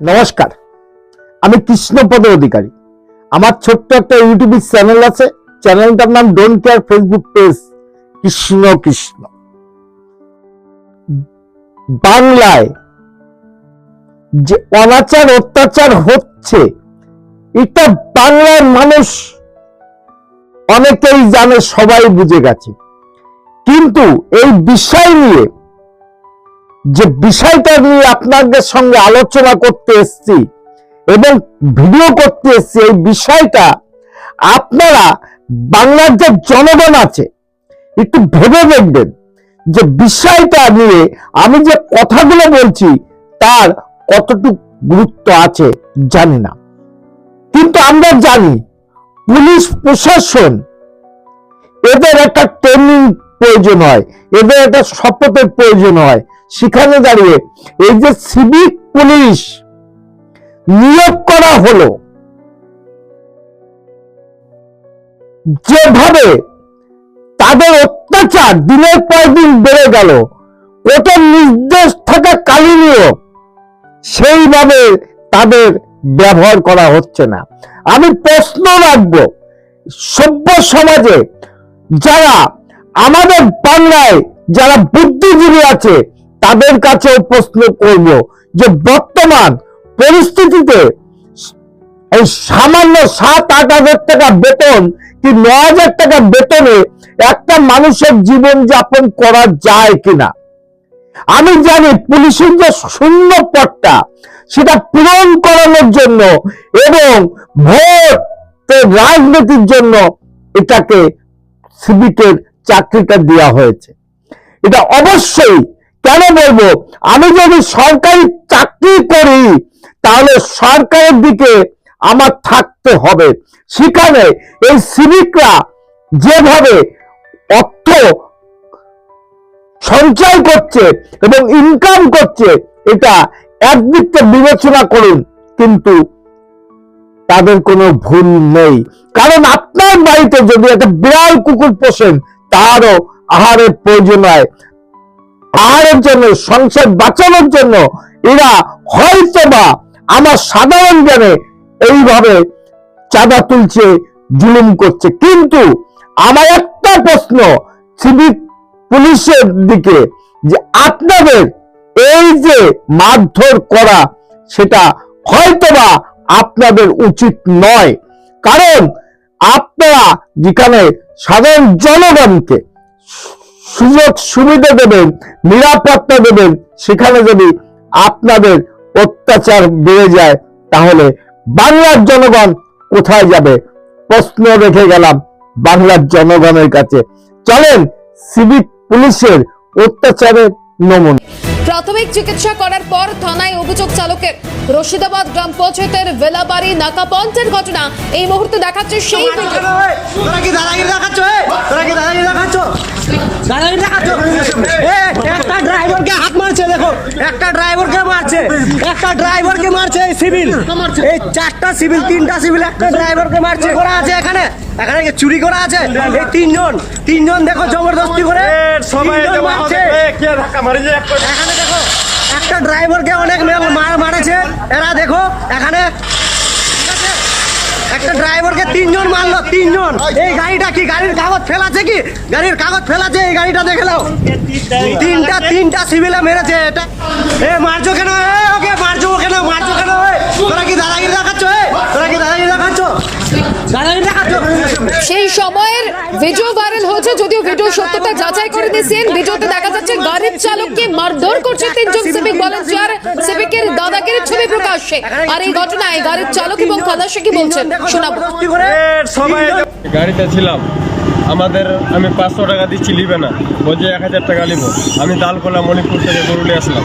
নমস্কার, আমি কৃষ্ণপদ অধিকারী। আমার ছোট্ট একটা ইউটিউব চ্যানেল আছে, চ্যানেলটার নাম don't care Facebook page Krishna Krishna. বাংলায় যে অনাচার, অত্যাচার হচ্ছে, এটা বাংলার মানুষ অনেকেই জানে, সবাই বুঝে গেছে। কিন্তু এই বিষয় নিয়ে যে বিষয়টা নিয়ে আপনাদের সঙ্গে আলোচনা করতে এসছি এবং ভিডিও করতে এসছি, এই বিষয়টা আপনারা বাংলার যে জনগণ আছে, একটু ভেবে দেখবেন যে বিষয়টা নিয়ে আমি যে কথাগুলো বলছি, তার কতটুকু গুরুত্ব আছে জানি না। কিন্তু আমরা জানি পুলিশ প্রশাসন, এদের একটা ট্রেনিং প্রয়োজন হয়, এদের একটা শপথের প্রয়োজন হয়। সেখানে দাঁড়িয়ে এই যে সিভিক পুলিশ নিয়োগ করা হলো, যেভাবে তাদের অত্যাচার দিনের পর দিন বেড়ে গেল ওটার নির্দেশ থাকা কালীনও সেইভাবে তাদের ব্যবহার করা হচ্ছে না। আমি প্রশ্ন রাখব, সভ্য সমাজে যারা আমাদের বাংলায় যারা বুদ্ধিজীবী আছে তাদের কাছেও প্রশ্ন করব যে বর্তমান পরিস্থিতিতে এই সামান্য সাত আট হাজার টাকা বেতন কি ন হাজার টাকা বেতনে একটা মানুষের জীবন যাপন করা যায় কিনা? আমি জানি পুলিশের যে শূন্য পদটা সেটা পূরণ করানোর জন্য এবং ভোট রাজনীতির জন্য এটাকে সিভিকের চাকরিটা দেওয়া হয়েছে। এটা অবশ্যই কেন বলব? আমি যদি সরকারি চাকরি করি, তাহলে সরকারের দিকে আমার থাকতে হবে। সেখানে এই সিভিকরা যেভাবে অর্থ সঞ্চয় করছে এবং ইনকাম করছে, এটা একদিকটা বিবেচনা করুন, কিন্তু তাদের কোনো ভুল নেই। কারণ আপনার বাড়িতে যদি একটা বিড়াল কুকুর পোষেন, তারও আহারের প্রয়োজন হয়। আহারের জন্য, সংসার বাঁচানোর জন্য এরা হয়তো বা আমার সাধারণ জ্ঞানে এইভাবে চাঁদা তুলছে, জুলুম করছে। কিন্তু আমার একটা প্রশ্ন সিভিক পুলিশের দিকে, যে আপনাদের এই যে মারধর করা, সেটা হয়তোবা আপনাদের উচিত নয়। কারণ আপনারা যেখানে সাধারণ জনগণকে সুযোগ সুবিধা দেবেন নিরাপত্তা দেবেন সেখানে যদি আপনাদের অত্যাচার বেড়ে যায় তাহলে বাংলার জনগণ কোথায় যাবে প্রশ্ন রেখে গেলাম বাংলার জনগণের কাছে চলেন সিভিক পুলিশের অত্যাচারের নমুনা প্রাথমিক চিকিৎসা করার পর থানায় অভিযোগ চালকের রশিদাবাদ গ্রাম পঞ্চায়েতের বেলাবাড়ি নাকা পঞ্চের ঘটনা এই মুহূর্তে দেখাচ্ছে সেই ভিডিও একটা ড্রাইভারকে হাত মারছে দেখো। একটা ড্রাইভারকে মারছে। একটা ড্রাইভারকে মারছে এই সিভিল। এই চারটা সিভিল তিনটা সিভিল একটা ড্রাইভারকে মারছে করা আছে এখানে। এখানে চুরি করা আছে? এই তিনজন তিনজন দেখো জবরদস্তি করে। মারছে। এখানে দেখো একটা ড্রাইভারকে অনেক মার মারেছে। এরা দেখো এখানে একটা ড্রাইভারকে তিনজন মারলো তিনজন। এই গাড়িটা কি গাড়ির কাগজ ফেলাছে কি? গাড়ির কাগজ ফেলাছে এই গাড়িটা দেখে নাও। তিনটা তিনটা। সিভিলে মেরেছে এটা। এ মারছো কেন? এ ওকে মারছো কেন এ? তোরা কি দাদাগিরি দেখাচ্ছ এ? তোরা কি দাদাগিরি দেখাচ্ছ দাদাগিরি দেখাচ্ছ সেই সময়ের ভিডিও ভাইরাল হয়েছে যদিও ভিডিও সত্যতা যাচাই করে দিয়েছেন ভিডিওতে দেখা যাচ্ছে গাড়ির চালককে মারধর করছে তিনজন সিভিক ভলান্টিয়ার সিভিকের দাদাগিরির ছবি প্রকাশ্যে। আর এই ঘটনায় গাড়ির চালক এবং খালাসি কি বলছেন? শোনাবো। গাড়িতে ছিলাম। আমাদের আমি পাঁচশো টাকা দিচ্ছি নিবে না। বলছে এক হাজার টাকা নিব। আমি দালকোলা মণিপুর থেকে গরুলে আসলাম।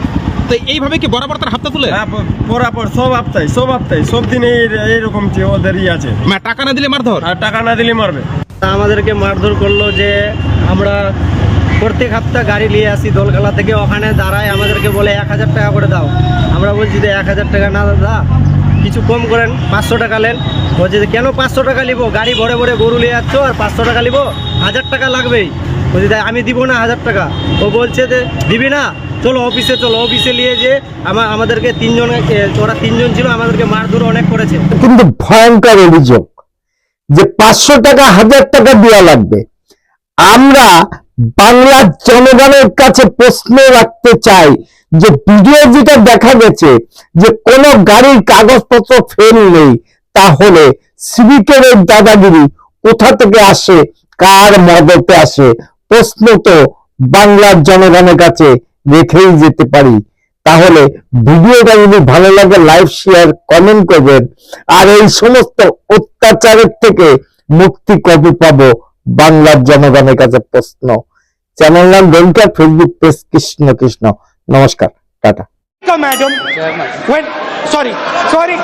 তো এইভাবে কি বরাবর তার হাতটা তুলে? হ্যাঁ, পরাপর সব আপতাই সব আপতাই সব দিনে যে ওদেরই আছে। টাকা না দিলে মারধর? আর টাকা না দিলে মারবে। আমাদেরকে মারধর করল যে আমরা প্রত্যেক সপ্তাহ গাড়ি নিয়ে আসি দোলখালা থেকে ওখানে দাঁড়ায় আমাদেরকে বলে এক হাজার টাকা করে দাও। আমরা বলছি যে এক হাজার টাকা না দাদা কিছু কম করেন পাঁচশো টাকা নেন। বলছে যে কেন পাঁচশো টাকা নিবো? গাড়ি ভরে ভরে গরু নিয়ে যাচ্ছ আর পাঁচশো টাকা নিবো? হাজার টাকা লাগবেই। বলছি তাই আমি দিব না হাজার টাকা। ও বলছে যে দিবি না? চলো অফিসে চলো অফিসে নিয়ে যে আমার আমাদেরকে তিনজন ওরা তিনজন ছিল, আমাদেরকে মারধর অনেক করেছে। কিন্তু ভয়ঙ্কর অভিযোগ যে পাঁচশো টাকা, হাজার টাকা দেওয়া লাগবে। আমরা বাংলার জনগণের কাছে প্রশ্ন রাখতে চাই যে ভিডিও যেটা দেখা গেছে যে কোনো গাড়ির কাগজপত্র ফেল নেই, তাহলে সিভিকের দাদাগিরি কোথা থেকে আসে, কার মদতে আসে? প্রশ্ন তো বাংলার জনগণের কাছে রেখেই যেতে পারি। তাহলে ভিডিওটা যদি ভালো লাগে লাইভ শেয়ার কমেন্ট করবেন। আর এই সমস্ত অত্যাচারের থেকে মুক্তি কবে পাবো? বাংলার জনগণের কাছে প্রশ্ন। চ্যানেল নাম ডেন্টার ফেসবুক পেজ কৃষ্ণ কৃষ্ণ। নমস্কার টাটা. When sorry, sorry.